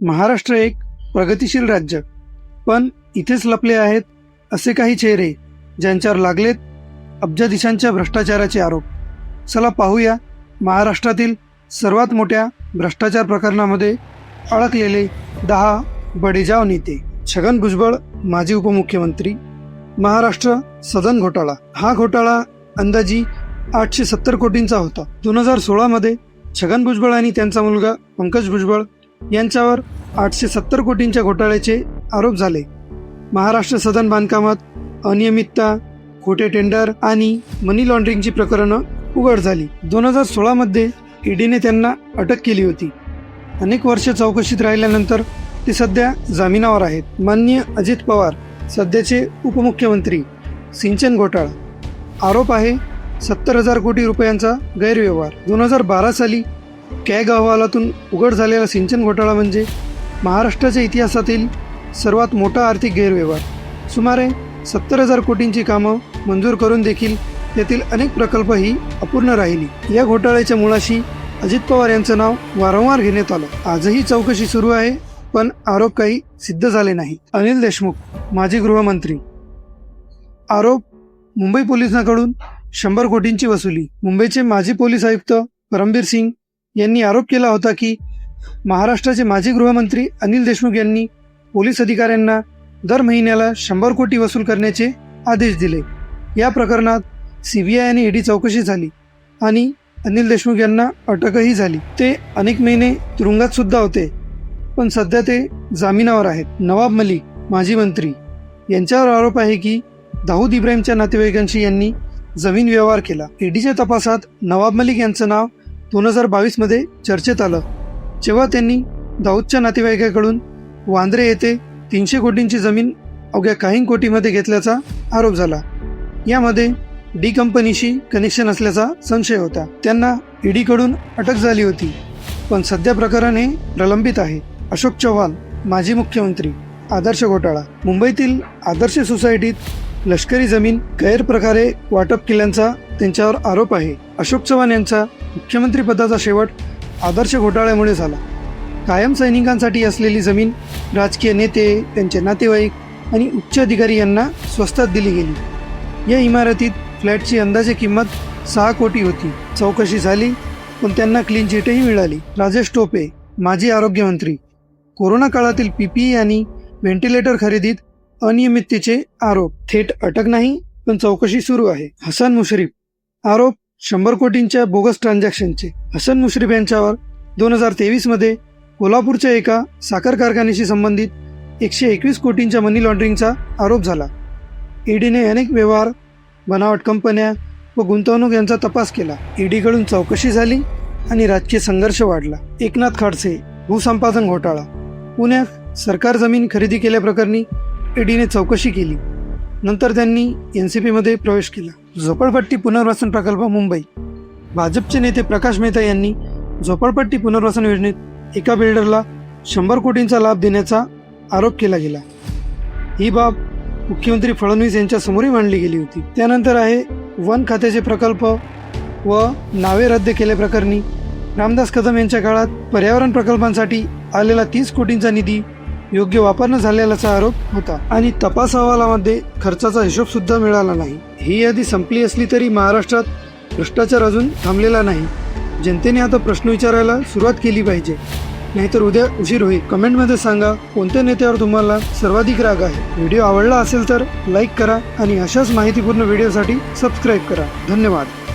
महाराष्ट्र एक प्रगतिशील राज्य. पण इथेच लपले आहेत असे काही चेहरे ज्यांच्यावर लागलेत अब्जाधीशांच्या भ्रष्टाचाराचे आरोप. चला पाहूया महाराष्ट्रातील सर्वात मोठ्या भ्रष्टाचार प्रकरणामध्ये अडकलेले दहा बडेजाव नेते. छगन भुजबळ माजी उपमुख्यमंत्री. महाराष्ट्र सदन घोटाळा. हा घोटाळा अंदाजी आठशे सत्तर कोटींचा होता. दोन हजार सोळामध्ये छगन भुजबळ आणि त्यांचा मुलगा पंकज भुजबळ यांच्यावर आठशे सत्तर कोटींच्या घोटाळ्याचे आरोप झाले. महाराष्ट्र सदन बांधकामात अनियमितता खोटे टेंडर आणि मनी लॉन्ड्रिंगची प्रकरणं उघड झाली. दोन हजार सोळामध्ये ईडीने त्यांना अटक केली होती. अनेक वर्ष चौकशीत राहिल्यानंतर ते सध्या जामिनावर आहेत. माननीय अजित पवार सध्याचे उपमुख्यमंत्री सिंचन घोटाळा. आरोप आहे सत्तर हजार कोटी रुपयांचा गैरव्यवहार. दोन हजार बारा साली कॅग अहवालातून उघड झालेला सिंचन घोटाळा म्हणजे महाराष्ट्राच्या इतिहासातील सर्वात मोठा आर्थिक गैरव्यवहार. सुमारे सत्तर हजार कोटींची कामं मंजूर करून देखील त्यातील अनेक प्रकल्पही अपूर्ण राहिली. या घोटाळ्याच्या मुळाशी अजित पवार यांचं नाव वारंवार घेण्यात आलं. आजही चौकशी सुरू आहे पण आरोप काही सिद्ध झाले नाही. अनिल देशमुख माजी गृहमंत्री. आरोप मुंबई पोलिसांकडून शंभर कोटींची वसुली. मुंबईचे माजी पोलीस आयुक्त परमबीर सिंग यांनी आरोप केला होता की महाराष्ट्राचे माजी गृहमंत्री अनिल देशमुख यांनी पोलीस अधिकाऱ्यांना दर महिन्याला शंभर कोटी वसूल करण्याचे आदेश दिले. या प्रकरणात सीबीआय आणि ईडी चौकशी झाली आणि अनिल देशमुख यांना अटकही झाली. ते अनेक महिने तुरुंगात सुद्धा होते पण सध्या ते जामिनावर आहेत. नवाब मलिक माजी मंत्री यांच्यावर आरोप आहे की दाऊद इब्राहिमच्या नातेवाईकांशी यांनी जमीन व्यवहार केला. ईडीच्या तपासात नवाब मलिक यांचं नाव दोन हजार बावीसमध्ये चर्चेत आलं. जेव्हा त्यांनी दाऊदच्या नातेवाईकाकडून वांद्रे येथे तीनशे कोटींची जमीन अवघ्या काही कोटीमध्ये घेतल्याचा आरोप झाला. यामध्ये डी कंपनीशी कनेक्शन असल्याचा संशय होता. त्यांना ईडीकडून अटक झाली होती पण सध्या प्रकरण हे प्रलंबित आहे. अशोक चव्हाण माजी मुख्यमंत्री आदर्श घोटाळा मुंबईतील आदर्श सोसायटीत लष्करी जमीन गैरप्रकारे वाटप केल्याचा त्यांच्यावर आरोप आहे. अशोक चव्हाण यांचा मुख्यमंत्रीपदाचा शेवट आदर्श घोटाळ्यामुळे झाला. कायम सैनिकांसाठी असलेली जमीन राजकीय नेते त्यांचे नातेवाईक आणि उच्च अधिकारी यांना स्वस्तात दिली गेली. या इमारतीत फ्लॅटची अंदाजे किंमत सहा कोटी होती. चौकशी झाली पण त्यांना क्लीन चिटही मिळाली. राजेश टोपे माजी आरोग्यमंत्री. कोरोना काळातील पीपीई आणि व्हेंटिलेटर खरेदीत अनियमिततेचे आरोप. थेट अटक नाही पण चौकशी सुरू आहे. हसन मुश्रीफ. आरोप शंभर कोटींच्या बोगस ट्रान्झॅक्शनचे हसन मुश्रीफ यांच्यावर दोन हजार तेवीसमध्ये कोल्हापूरच्या एका साखर कारखान्याशी संबंधित एकशे एकवीस कोटींच्या मनी लॉन्ड्रिंगचा आरोप झाला. ईडीने अनेक व्यवहार बनावट कंपन्या व गुंतवणूक यांचा तपास केला. ईडीकडून चौकशी झाली आणि राजकीय संघर्ष वाढला. एकनाथ खडसे भूसंपादन घोटाळा. पुण्यात सरकार जमीन खरेदी केल्याप्रकरणी ईडीने चौकशी केली. नंतर त्यांनी एन सी पीमध्ये प्रवेश केला. झोपडपट्टी पुनर्वसन प्रकल्प मुंबई. भाजपचे नेते प्रकाश मेहता यांनी झोपडपट्टी पुनर्वसन योजनेत एका बिल्डरला शंभर कोटींचा लाभ देण्याचा आरोप केला गेला. ही बाब मुख्यमंत्री फडणवीस यांच्या समोरही मांडली गेली होती. त्यानंतर आहे वन खात्याचे प्रकल्प व नावे रद्द केल्याप्रकरणी रामदास कदम यांच्या काळात पर्यावरण प्रकल्पांसाठी आलेला तीस कोटींचा निधी योग्य वापर न झालेल्याचा आरोप होता. आणि तपास अहवालामध्ये खर्चाचा हिशोब सुद्धा मिळाला नाही. ही यादी संपली असली तरी महाराष्ट्रात भ्रष्टाचार अजून थांबलेला नाही. जनतेने आता प्रश्न विचारायला सुरुवात केली पाहिजे. नाहीतर उद्या उशीर होईल. कमेंटमध्ये सांगा कोणत्या नेत्यावर तुम्हाला सर्वाधिक राग आहे? व्हिडिओ आवडला असेल तर लाईक करा आणि अशाच माहितीपूर्ण व्हिडिओसाठी सबस्क्राईब करा. धन्यवाद.